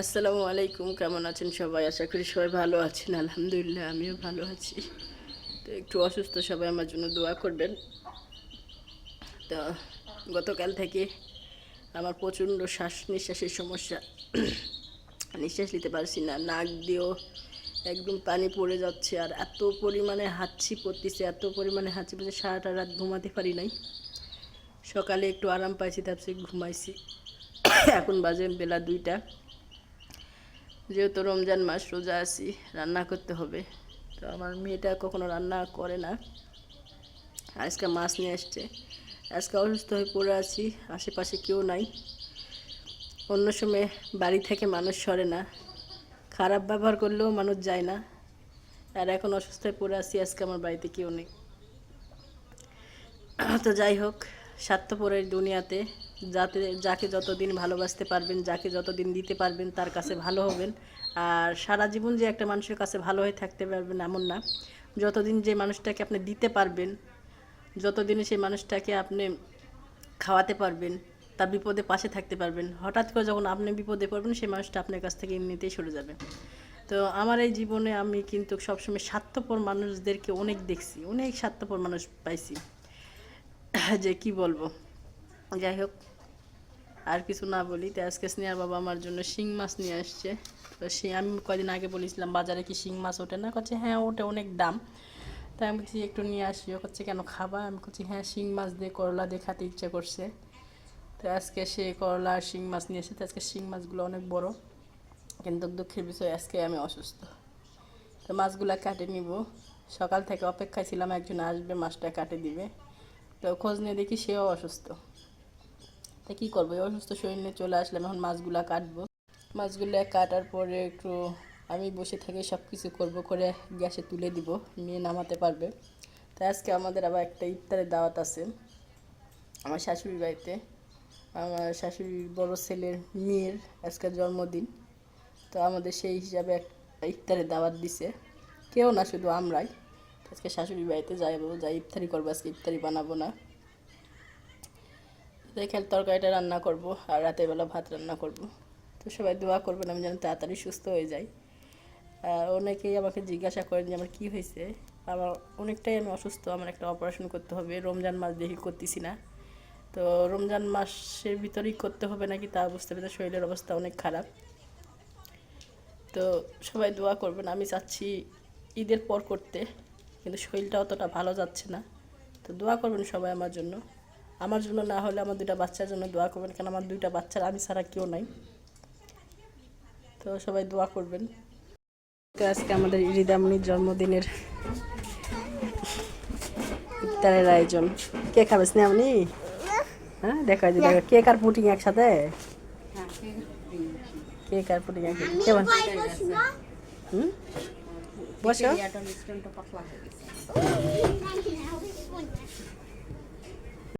আসসালামু আলাইকুম, কেমন আছেন সবাই? আশা করি সবাই ভালো আছেন, আলহামদুলিল্লাহ, আমিও ভালো আছি। তো একটু অসুস্থ, সবাই আমার জন্য দোয়া করবেন। তো গতকাল থেকে আমার প্রচণ্ড শ্বাস নিঃশ্বাসের সমস্যা। নিঃশ্বাস নিতে পারছি না, নাক দিয়েও একদম পানি পড়ে যাচ্ছে, আর এত পরিমাণে হাঁচি পড়তেছে এত পরিমাণে হাঁচি পড়ছে সারাটা রাত ঘুমাতে পারি নাই। সকালে একটু আরাম পাইছি, তারপরে ঘুমাইছি। এখন বাজে বেলা দুইটা। যেহেতু রমজান মাস রোজা আছি, রান্না করতে হবে। তো আমার মেয়েটা কখনো রান্না করে না। আজকে মাছ নিয়ে আসছে। আজকে অসুস্থ হয়ে পড়ে আছি, আশেপাশে কেউ নাই। অন্য সময় বাড়ি থেকে মানুষ সরে না। খারাপ ব্যবহার করলেও মানুষ যায় না। আর এখন অসুস্থ হয়ে পড়ে আছি, আজকে আমার বাড়িতে কেউ নেই। তো যাই হোক, স্বার্থপরের দুনিয়াতে যাতে যাকে যতদিন ভালোবাসতে পারবেন, যাকে যতদিন দিতে পারবেন, তার কাছে ভালো হবেন। আর সারা জীবন যে একটা মানুষের কাছে ভালো হয়ে থাকতে পারবেন এমন না। যতদিন যে মানুষটাকে আপনি দিতে পারবেন, যতদিন সেই মানুষটাকে আপনি খাওয়াতে পারবেন, তার বিপদে পাশে থাকতে পারবেন, হঠাৎ করে যখন আপনি বিপদে পড়বেন, সেই মানুষটা আপনার কাছ থেকে এমনিতেই সরে যাবে। তো আমার এই জীবনে আমি কিন্তু সবসময় স্বার্থপর মানুষদেরকে অনেক দেখছি, অনেক স্বার্থপর মানুষ পাইছি। যে কি বলব? যাই হোক আর কিছু না বলি। তো আজকে স্নেহার বাবা আমার জন্য শিং মাছ নিয়ে আসছে। তো সে আমি কয়দিন আগে বলেছিলাম, বাজারে কি শিং মাছ ওঠে না? করছে হ্যাঁ ওঠে, অনেক দাম। তাই আমি বলছি, একটু নিয়ে আসি। ও করছে কেন খাবা? আমি বলছি হ্যাঁ শিং মাছ দিয়ে করলা দিয়ে খাতে ইচ্ছা করছে। তো আজকে সে করলা আর শিং মাছ নিয়ে এসেছে আজকে শিং মাছগুলো অনেক বড়। কিন্তু দুঃখের বিষয়, আজকে আমি অসুস্থ। তো মাছগুলো কাটে নিব। সকাল থেকে অপেক্ষায় ছিলাম, একজন আসবে, মাছটা কাটে দিবে। তো খোঁজ নিয়ে দেখি সেও অসুস্থ। তা কী করব? এই অসুস্থ শরীর নিয়ে চলে আসলাম, এখন মাছগুলো কাটবো। মাছগুলো কাটার পরে একটু আমি বসে থেকে সব কিছু করব, করে গ্যাসে তুলে দিব মেয়ে নামাতে পারবে। তো আজকে আমাদের আবার একটা ইফতারের দাওয়াত আছে। আমার শাশুড়ির বাড়িতে। আমার শাশুড়ির বড় ছেলের মেয়ের আজকে জন্মদিন। তো আমাদের সেই হিসাবে একটা ইফতারের দাওয়াত দিছে। কেউ না, শুধু আমরাই। আজকে শাশুড়ির বাড়িতে যাইবো, যাই ইফতারি করব, আজকে ইফতারি বানাবো না। দেখে তরকারিটা রান্না করব আর রাতের বেলা ভাত রান্না করব। তো সবাই দোয়া করবেন আমি যেন তাড়াতাড়ি সুস্থ হয়ে যাই। অনেকেই আমাকে জিজ্ঞাসা করেন যে আমার কী হয়েছে? আমার অনেকটাই আমি অসুস্থ, আমার একটা অপারেশন করতে হবে। রমজান মাস দেখি করতেছি না। তো রমজান মাসের ভিতরেই করতে হবে নাকি তা বুঝতে পারছি শরীরের অবস্থা অনেক খারাপ। তো সবাই দোয়া করবেন, আমি চাচ্ছি ঈদের পর করতে, কিন্তু শরীরটা অতটা ভালো যাচ্ছে না। তো দোয়া করবেন সবাই আমার জন্য। আমার জন্য না হলে আমার দুইটা বাচ্চার জন্য দোয়া করবেন কারণ আমার দুইটা বাচ্চার আমি ছাড়া কেউ নাই। তো সবাই দোয়া করবেন। তো আজকে আমাদের ইরিদামনির জন্মদিনের ইফতারের আয়োজন। কে খাবে স্নেহামনি হ্যাঁ দেখা যায় দেখা কেক আর পুটিং একসাথে? কেক আর পুটিং একসাথে। কেমন হুম? বসো।